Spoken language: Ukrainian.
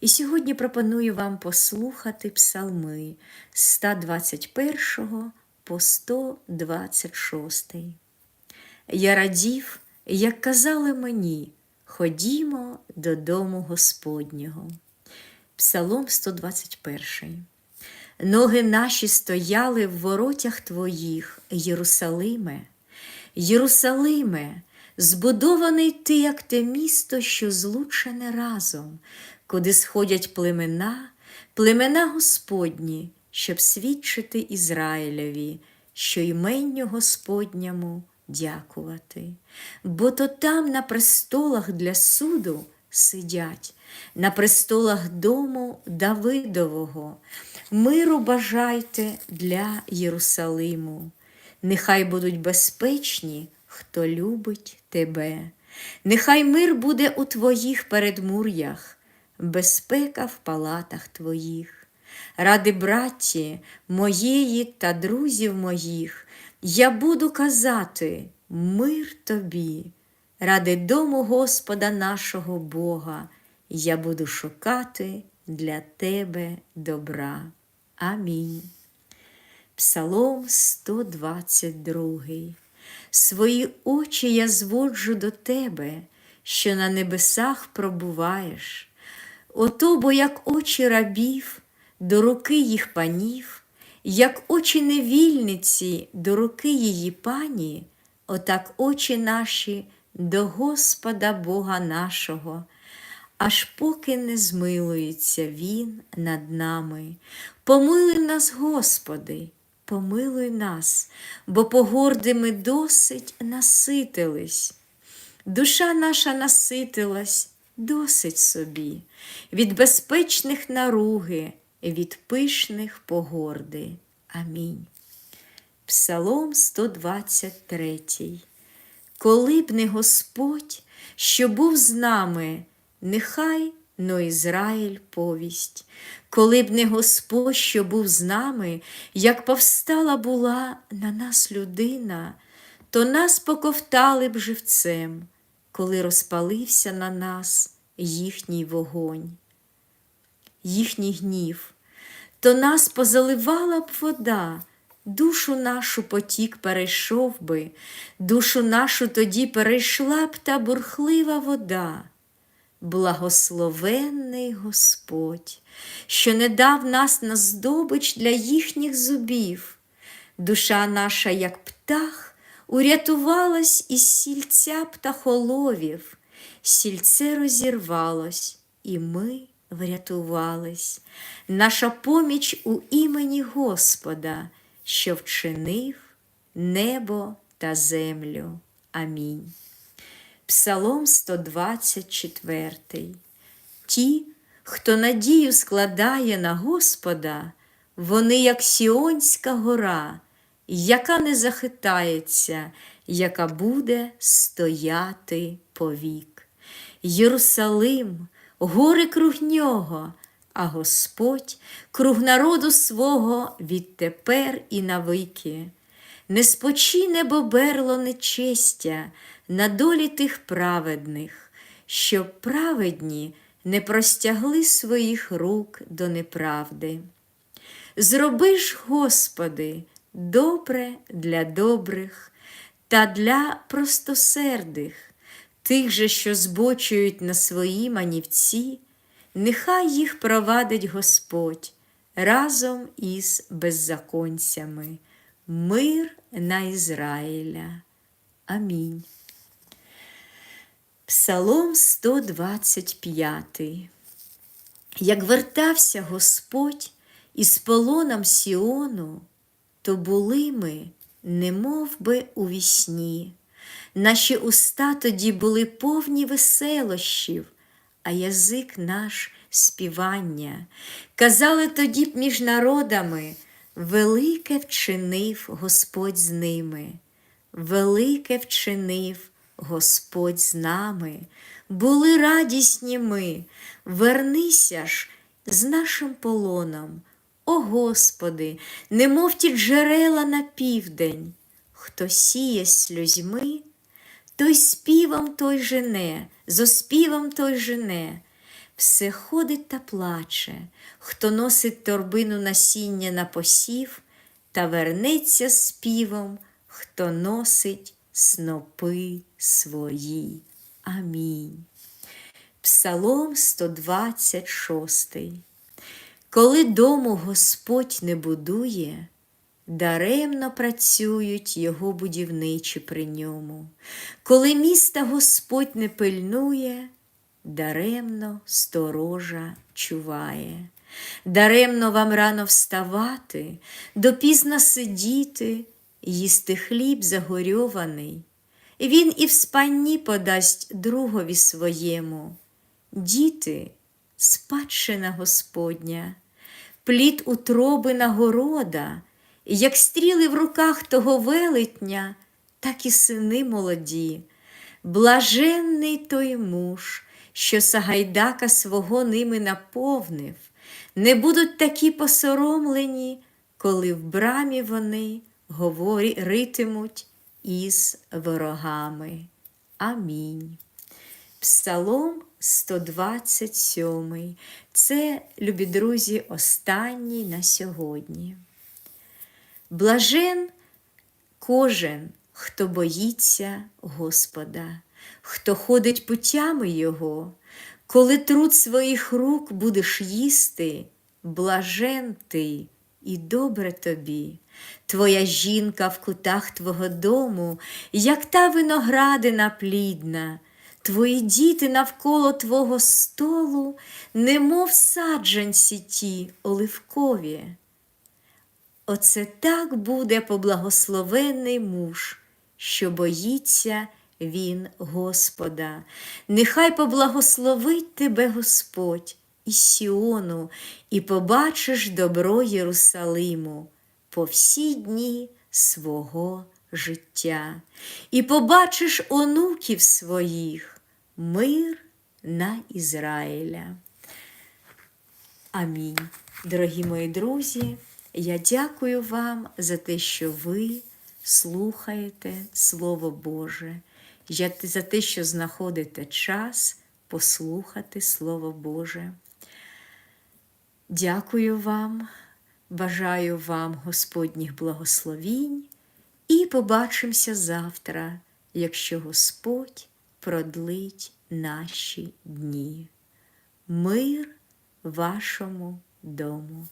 І сьогодні пропоную вам послухати псалми з 121 по 126. Я радів, як казали мені, ходімо додому Господнього. Псалом 121. Ноги наші стояли в воротях Твоїх, Єрусалиме. Єрусалиме, збудований ти, як те місто, що злучене разом, куди сходять племена, племена Господні, щоб свідчити Ізраїлеві, що йменню Господньому дякувати. Бо то там на престолах для суду сидять, на престолах дому Давидового. Миру бажайте для Єрусалиму. Нехай будуть безпечні, хто любить тебе. Нехай мир буде у твоїх передмур'ях, безпека в палатах твоїх. Ради братті моєї та друзів моїх, я буду казати мир тобі, ради дому Господа нашого Бога, я буду шукати для тебе добра. Амінь. Псалом 122. Свої очі я зводжу до тебе, що на небесах пробуваєш. Ото, бо як очі рабів до руки їх панів, як очі невільниці до руки її пані, отак очі наші до Господа Бога нашого, аж поки не змилується Він над нами. Помилуй нас, Господи, помилуй нас, бо погорди ми досить наситились. Душа наша наситилась досить собі, від безпечних наруги, від пишних погорди. Амінь. Псалом 123. Коли б не Господь, що був з нами, нехай но Ізраїль повість, коли б не Господь, що був з нами, як повстала була на нас людина, то нас поковтали б живцем, коли розпалився на нас їхній вогонь, їхній гнів, то нас позаливала б вода. Душу нашу потік перейшов би, душу нашу тоді перейшла б та бурхлива вода. Благословенний Господь, що не дав нас на здобич для їхніх зубів. Душа наша, як птах, урятувалась із сільця птахоловів, сільце розірвалось, і ми врятувались. Наша поміч у імені Господа, що вчинив небо та землю. Амінь. Псалом 124. Ті, хто надію складає на Господа, вони, як Сіонська гора, яка не захитається, яка буде стояти повік. Єрусалим, гори круг нього, а Господь круг народу свого відтепер і навики. Не спочине боберло нечестя на долі тих праведних, щоб праведні не простягли своїх рук до неправди. Зроби ж, Господи, добре для добрих та для простосердих, тих же, що збочують на свої манівці, нехай їх провадить Господь разом із беззаконцями. Мир на Ізраїля. Амінь. Псалом 125. Як вертався Господь із полоном Сіону, то були ми, немов би у вісні. Наші уста тоді були повні веселощів, а язик наш співання. Казали тоді б між народами, велике вчинив Господь з ними, велике вчинив. Господь з нами, були радісні ми, вернися ж з нашим полоном. О Господи, немов ті джерела на південь, хто сіє сльозьми, той співом той жене, зо співом той жене, все ходить та плаче, хто носить торбину насіння на посів, та вернеться з співом, хто носить снопи свої. Амінь. Псалом 126. Коли дому Господь не будує, даремно працюють його будівничі при ньому. Коли міста Господь не пильнує, даремно сторожа чуває. Даремно вам рано вставати, допізно сидіти, їсти хліб загорьований. Він і в спанні подасть другові своєму. Діти, спадщина Господня, плід утроби нагорода, як стріли в руках того велетня, так і сини молоді. Блаженний той муж, що Сагайдака свого ними наповнив, не будуть такі посоромлені, коли в брамі вони говоритимуть із ворогами. Амінь. Псалом 127. Це, любі друзі, останній на сьогодні. Блажен кожен, хто боїться Господа, хто ходить путями Його, коли труд своїх рук будеш їсти, блажен ти і добре тобі. Твоя жінка в кутах твого дому, як та виноградина плідна, твої діти навколо твого столу, немов саджанці ті оливкові. Оце так буде поблагословенний муж, що боїться він Господа. Нехай поблагословить тебе Господь із Сіону, і побачиш добро Єрусалиму по всі дні свого життя, і побачиш онуків своїх мир на Ізраїля. Амінь. Дорогі мої друзі, я дякую вам за те, що ви слухаєте Слово Боже, За те, що знаходите час послухати Слово Боже. Дякую вам, бажаю вам Господніх благословінь і побачимося завтра, якщо Господь продлить наші дні. Мир вашому дому.